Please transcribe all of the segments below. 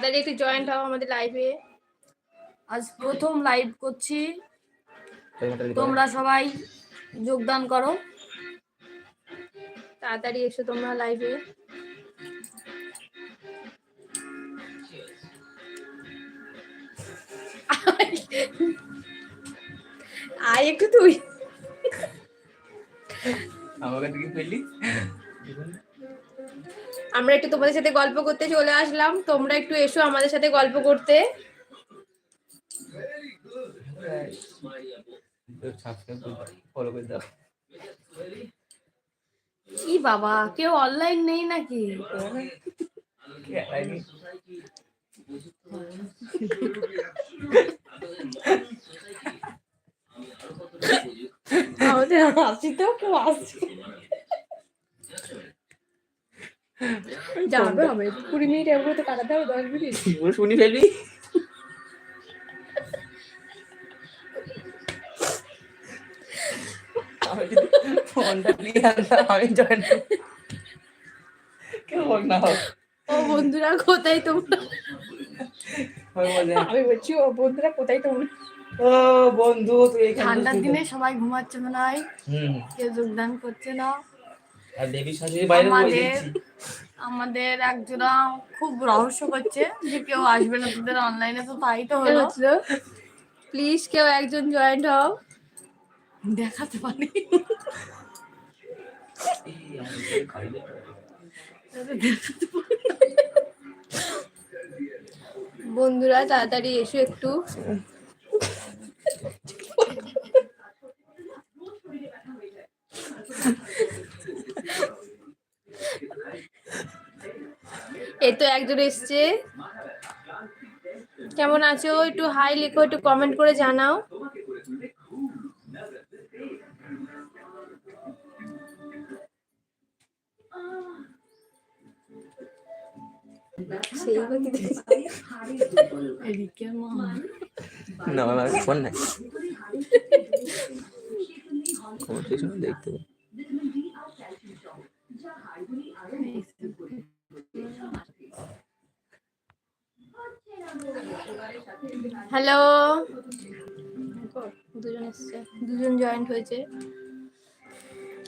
তাড়াতাড়ি একটু জয়েন্ট হও আমাদের লাইভে আজ প্রথম লাইভ করছি। তোমরা সবাই যোগদান করো। তাড়াতাড়ি এসো তোমরা লাইভে আয় একটু তুই। আমাকে দিকে ফেললি আমরা একটু তোমাদের সাথে গল্প করতে চলে আসলাম। তোমরা একটু এসো আমাদের সাথে গল্প করতে। কি বাবা, কেউ অনলাইন নেই নাকি? আমাদের হাসিতেও কেউ আসছে। যাবে হবে কুড়ি মিনিট কাটাতে হবে দশ মিনিট। শুনি ফেলবি? আমি ফোনটা দিয়ে আনতাম আমি জয়েন কেউ বল না হোক। ও বন্ধুরা কোথায় তোমরা? আমি বলছি ও বন্ধুরা কোথায় তোমরা? ও বন্ধু তুই ঠান্ডার দিনে সবাই ঘুমাচ্ছে মনে হয়। কেউ যোগদান করছে না। আমাদের আমাদের একজনা খুব রহস্য করছে যে কেউ আসবে না তোদের অনলাইনে তো তাই তো হলো। প্লিজ কেউ একজন জয়েন্ট হও। দেখাতে পারি। বন্ধুরা তাড়াতাড়ি এসো একটু। এই তো একজন এসছে। কেমন আছো? একটু হাই লিখো, একটু কমেন্ট করে জানাও। না ফোন নাই। দেখতে হ্যালো। দুজন এসছে। দুজন জয়েন্ট হয়েছে।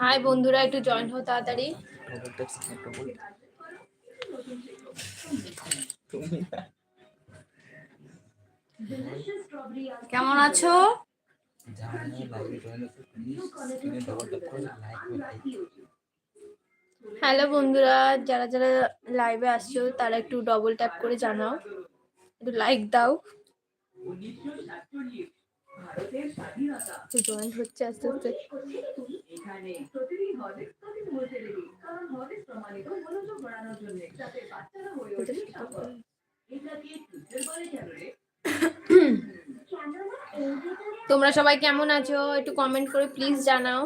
হাই বন্ধুরা একটু জয়েন্ট হও তাড়াতাড়ি। কেমন আছো? হ্যালো বন্ধুরা যারা যারা লাইভে আসছো তারা একটু ডবল ট্যাপ করে জানাও। একটু লাইক দাও। জয়েন্ট হচ্ছে আস্তে আস্তে। তোমরা সবাই কেমন আছো? একটু কমেন্ট করে প্লিজ জানাও।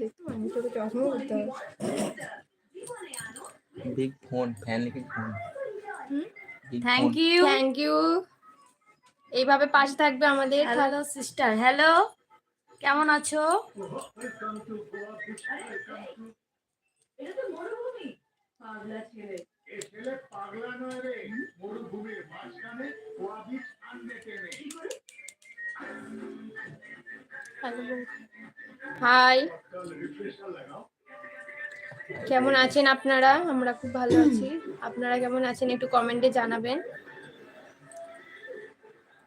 দেখতে চশমা করতে হবে। বিগ ফোন ফ্যান লিখে phone thank you thank you এইভাবে পাশে থাকবে আমাদের। হ্যালো সিস্টার হ্যালো কেমন আছো? হাই কেমন আছেন আপনারা? আমরা খুব ভালো আছি। আপনারা কেমন আছেন একটু কমেন্টে জানাবেন।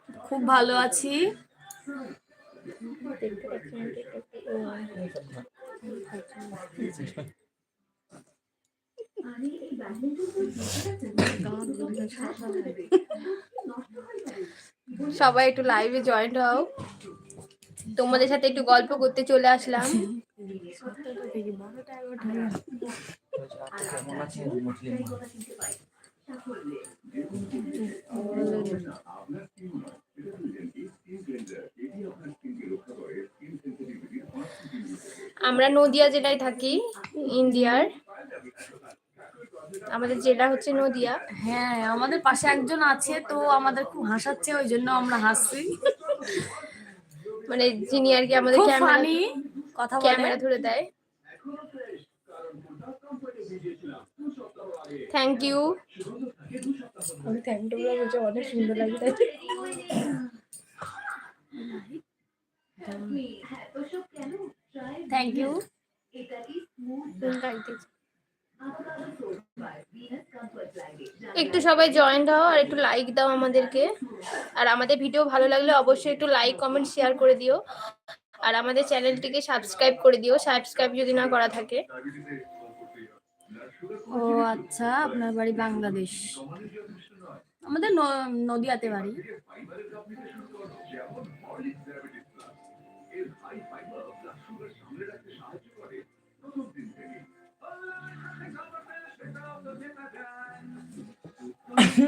খুব ভালো আছি। সবাই একটু লাইভে জয়েন্ট হও। তোমাদের সাথে একটু গল্প করতে চলে আসলাম। আমরা নদিয়া জেলায় থাকি ইন্ডিয়ার। আমাদের জেলা হচ্ছে নদিয়া। হ্যাঁ আমাদের পাশে একজন আছে তো আমাদের খুব হাসাচ্ছে ওই জন্য আমরা হাসছি। মানে যিনি আর কি আমাদের ক্যামেরা কথা বলে। ক্যামেরা ধরে দেয়। থ্যাংক ইউ আমি থ্যাংক ইউ বলছি অনেক সুন্দর লাগে তাই থ্যাংক ইউ একটু সবাই জয়েন্ট হও আর একটু লাইক দাও আমাদেরকে। আর আমাদের ভিডিও ভালো লাগলে অবশ্যই একটু লাইক কমেন্ট শেয়ার করে দিও। আর আমাদের চ্যানেলটিকে সাবস্ক্রাইব করে দিও সাবস্ক্রাইব যদি না করা থাকে। ও আচ্ছা আপনার বাড়ি বাংলাদেশ। আমাদের নদিয়াতে বাড়ি।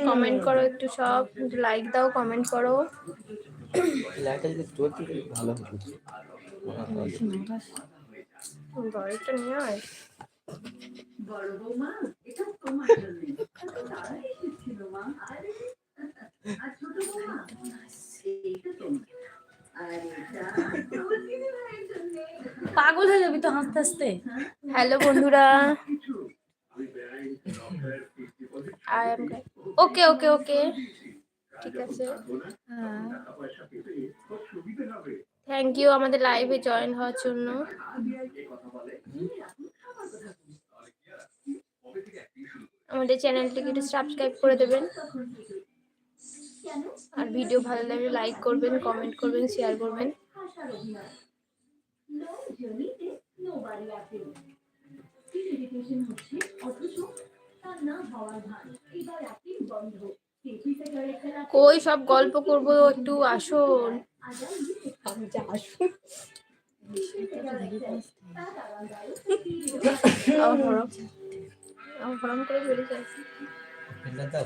কমেন্ট করো একটু সব। একটু লাইক দাও কমেন্ট করো। লাইটটা যদি চলছে ভালো হতো বড়টা নিয়ে আয়। পাগল হয়ে যাবি তো হাসতে হাসতে। হ্যালো বন্ধুরা। ওকে ওকে ওকে ঠিক আছে। থ্যাংক ইউ আমাদের লাইভে জয়েন হওয়ার জন্য আমাদের চ্যানেলটিকে একটু সাবস্ক্রাইব করে দেবেন আর ভিডিও ভালো লাগলে লাইক করবেন কমেন্ট করবেন শেয়ার করবেন কই সব গল্প করব একটু আসুন আমি যা আসুন আমার সব গল্প গরম একটু দাও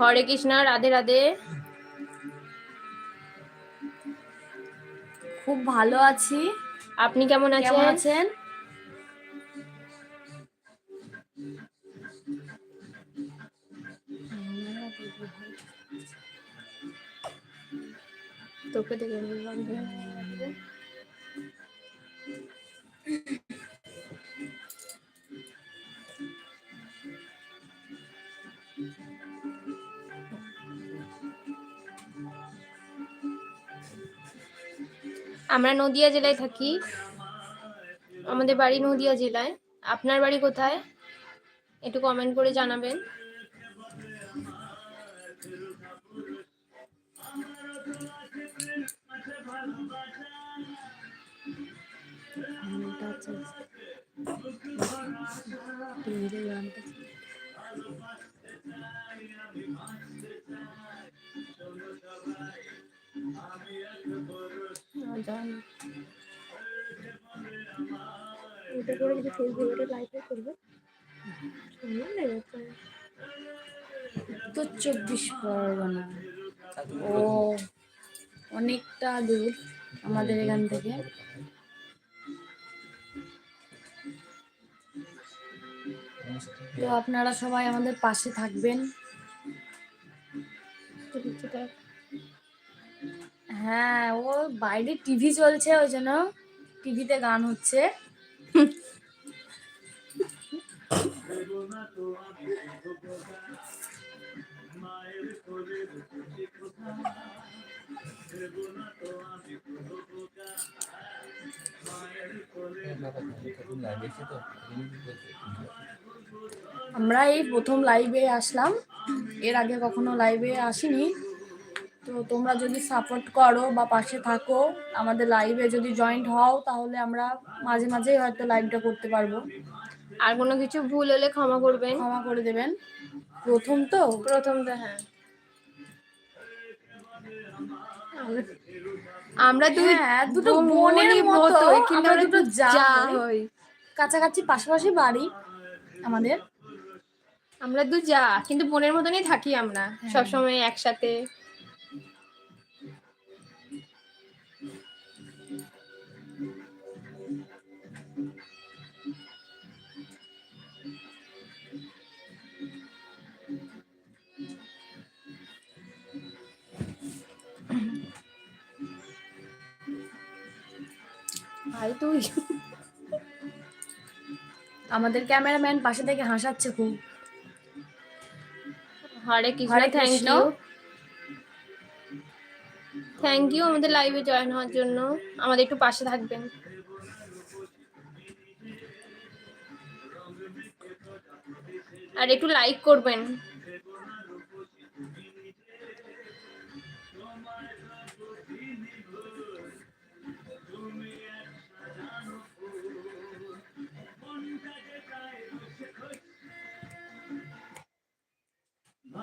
হরে কৃষ্ণা রাধে রাধে। খুব ভালো আছি। আপনি কেমন কেমন আছেন? তোকে দেখে যে, আমরা নদিয়া জেলায় থাকি। আমাদের বাড়ি নদিয়া জেলায়। আপনার বাড়ি কোথায়? একটু কমেন্ট করে জানাবেন। এটা করে যদি ফেসবুকে লাইভে করবে তো চব্বিশ পরগনা ও অনেকটা দূর আমাদের এখান থেকে। তো আপনারা সবাই আমাদের পাশে থাকবেন। হ্যাঁ ও বাইরে টিভি চলছে ওই জন্য টিভিতে গান হচ্ছে। তো আমরা এই প্রথম লাইভে আসলাম। এর আগে কখনো লাইভে আসিনি। তো তোমরা যদি সাপোর্ট করো বা পাশে থাকো আমাদের লাইভে যদি জয়েন্ট হও তাহলে আমরা মাঝে মাঝেই হয়তো লাইভটা করতে পারব। আর কোনো কিছু ভুল হলে ক্ষমা করবেন। ক্ষমা করে দেবেন। প্রথম তো? প্রথমটা হ্যাঁ। আমরা- দুই হ্যাঁ, দুটো বোনের মতো, কিন্তু আমরা দুটো যা। হই কাছাকাছি পাশাপাশি বাড়ি। আমাদের আমরা দু যা কিন্তু বোনের মতনই থাকি আমরা হ্যাঁ। সবসময় একসাথে ভাই তুই আমাদের ক্যামেরাম্যান পাশে থেকে হাসাচ্ছে খুব। Hare Krishna thank you thank you আমাদের লাইভে জয়েন হওয়ার জন্য। আমাদের একটু পাশে থাকবেন। আর একটু লাইক করবেন।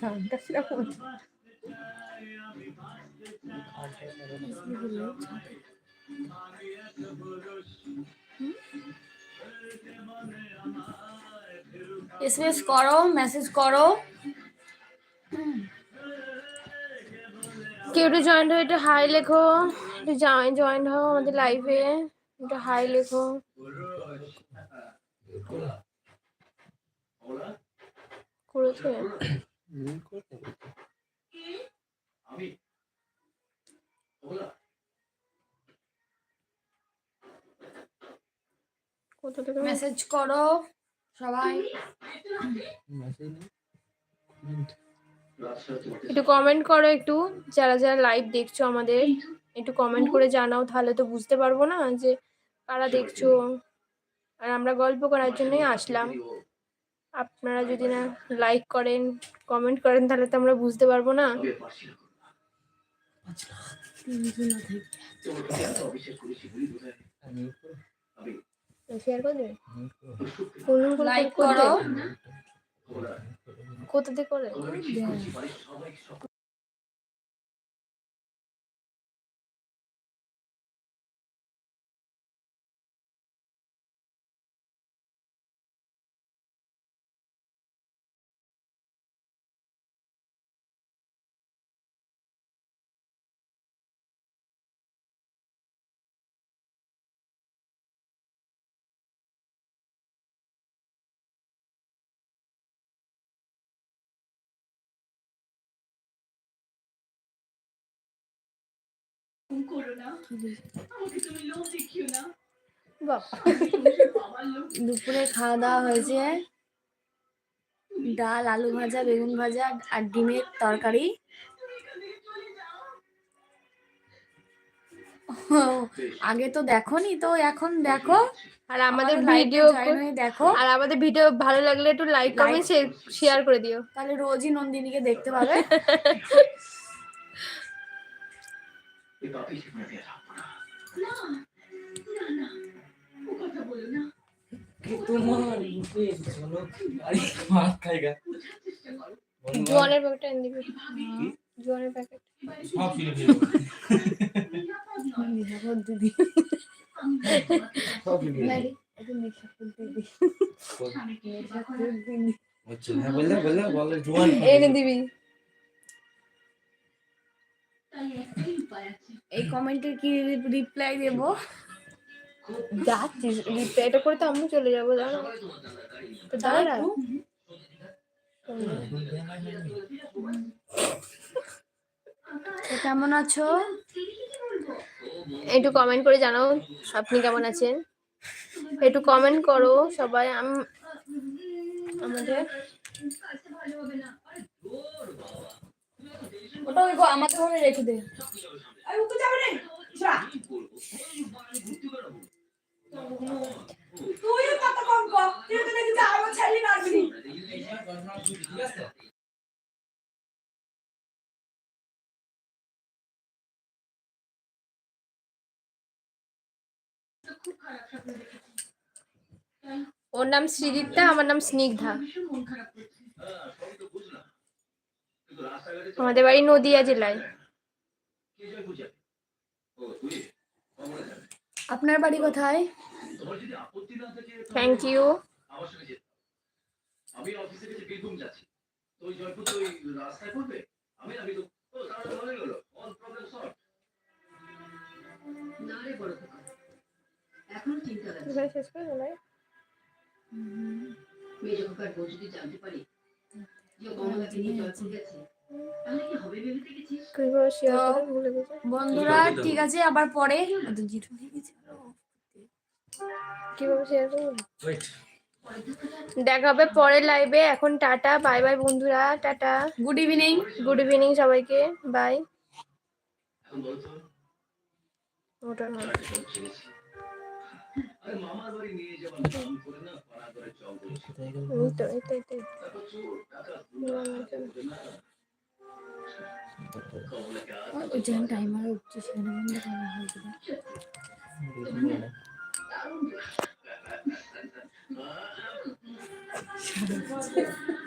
গানটা সেরকম এসএমএস করো মেসেজ করো। কেউ একটু জয়েন হয়ে একটু হাই লেখো। একটু জয়েন হও আমাদের লাইভে একটু হাই লেখো। করেছে? মেসেজ করো? সবাই। একটু কমেন্ট করো একটু। যারা যারা লাইভ দেখছ আমাদের একটু কমেন্ট করে জানাও তাহলে তো বুঝতে পারব না যে কারা দেখছ। আর আমরা গল্প করার জন্যই আসলাম। আপনারা যদি না লাইক করেন কমেন্ট করেন তাহলে তো আমরা বুঝতে পারব না। শেয়ার করে দেবে লাইক করো কোথা থেকে করে? দুপুরে খাওয়া দাওয়া হয়েছে। ডাল আলু ভাজা বেগুন ভাজা আর ডিমের তরকারি। ও, আগে তো দেখোনি তো এখন দেখো। আর আমাদের ভিডিও দেখো। আর আমাদের ভিডিও ভালো লাগলে একটু লাইক কমেন্ট শেয়ার করে দিও। তাহলে রোজই নন্দিনীকে দেখতে পাবে। তোমার বুকে চলো আরে মার খাইগা? জোয়ানের প্যাকেট এনে দিবি জোয়ানের প্যাকেট সব ফিরে ফিরে দিদি সব ফিরে ম্যারি, দিদি আচ্ছা হ্যাঁ বললে বললে বলে জোয়ান এনে দিবি। এই কমেন্টের কি রিপ্লাই দেবো? যাচ্ছিস রিপ্লাইটা করে তো আমিও চলে যাব দাঁড়া তো দাঁড়া কেমন আছো? একটু কমেন্ট করে জানাও আপনি কেমন আছেন? একটু কমেন্ট করো সবাই আমি আমাদের। ওটা ওই আমাদের ঘরে রেখে দে। তুইও কত কম কর তুই তো দেখি যে আরও মারবি ওর নাম শ্রীদীপ্তা আমার নাম স্নিগ্ধা। আমাদের বাড়ি নদিয়া জেলায়। আপনার বাড়ি কোথায়? Thank you. আমি অফিসে গেছে বীরভূম যাচ্ছি তো ওই জয়পুর তো ওই রাস্তায় পড়বে আমি আমি তো ও অল প্রবলেম সলভ না রে বড় খোকা এখনও চিন্তা লাগছে শেষ করে বলাই মেয়ে খোকার বউ যদি জানতে পারি বন্ধুরা ঠিক আছে আবার পরে। ওদের জিরো হয়ে গেছে কীভাবে শেয়ার করব ওয়েট পরের দেখা হবে পরের লাইভে এখন টাটা বাই বাই বন্ধুরা tata. Good evening good evening সবাইকে বাই ওটা যেখানে টাইমার উঠছে সেখানে বন্ধ করা হয়েছে দারুণ।